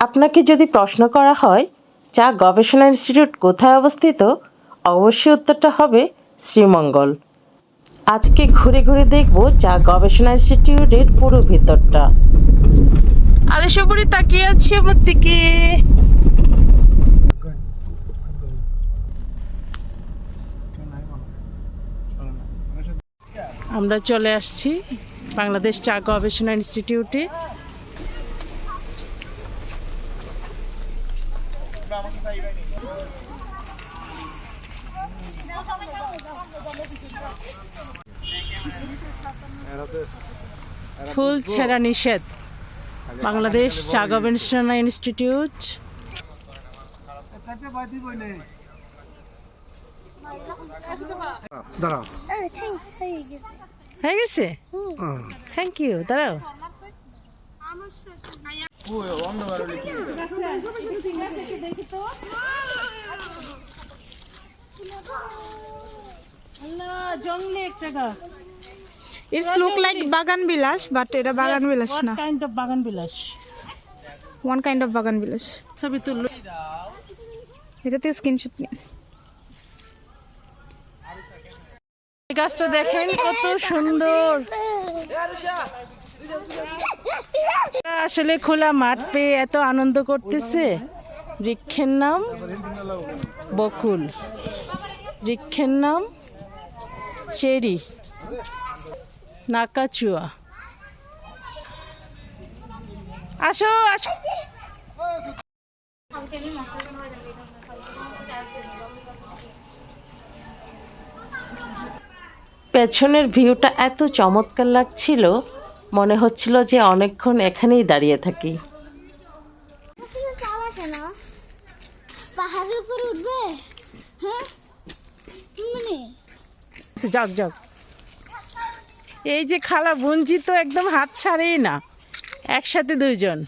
আপনাকে যদি প্রশ্ন করা হয় চা গবেষণা ইনস্টিটিউট কোথায় অবস্থিত, অবশ্যই উত্তরটা হবে শ্রীমঙ্গল। আজকে ঘুরে ঘুরে দেখব চা গবেষণা ইনস্টিটিউটের পুরো ভিতরটা। আরে সবরি তাকিয়ে আছি আমার দিকে। আমরা চলে আসছি বাংলাদেশ চা গবেষণা ইনস্টিটিউটে। ফুল ছেঁড়া নিষেধ। বাংলাদেশ চা গবেষণা ইনস্টিটিউট। দাঁড়াও। হয়ে গেছে? থ্যাংক ইউ দাঁড়াও। জঙ্গলে একটা গাছ ইটস লুক লাইক বাগান বিলাস বাট এটা বাগান বিলাস না কাইন্ড অফ বাগান বিলাস ওয়ান কাইন্ড অফ বাগান বিলাস ছবি তুললো এটাতে স্ক্রিনশট নিন গাছটা দেখেন কত সুন্দর। আসলে খোলা মাঠ পেয়ে এত আনন্দ করতেছে। বৃক্ষের নাম বকুল। বৃক্ষের নাম চেরি। নাকাচুয়া। আসো আসো। পেছনের ভিউটা এত চমৎকার লাগছিল। মনে হচ্ছিল যে অনেকক্ষণ এখানেই দাঁড়িয়ে থাকি। তুমি যাওয়া পাহাড়ের উপরে উঠবে হ্যাঁ মানে যাক যাক এই যে খালা বুঞ্জি তো একদম হাত ছাড়েই না। একসাথে দুইজন।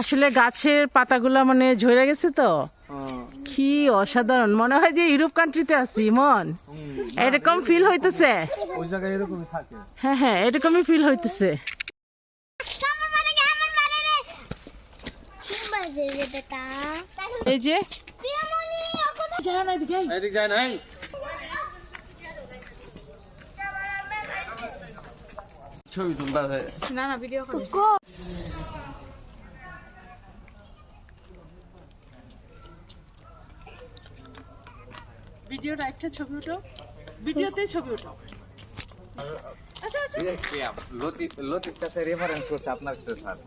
আসলে গাছের পাতাগুলো মানে ঝরে গেছে তো। কি অসাধারণ। মনে হয় যে ইউরোপ কান্ট্রিতে আছি মন। এরকম ফিল হইতেছে? ওই জায়গায় এরকমই থাকে। হ্যাঁ হ্যাঁ এরকমই ফিল হইতেছে। মানে মানে এই যে ছবি তুলতে না না ভিডিও ভিডিওটা একটা ছবি উঠো। ভিডিওতে ছবি উঠাও। লতিফ লতিফ কাছে রেফারেন্স করছে আপনার কাছে স্যার।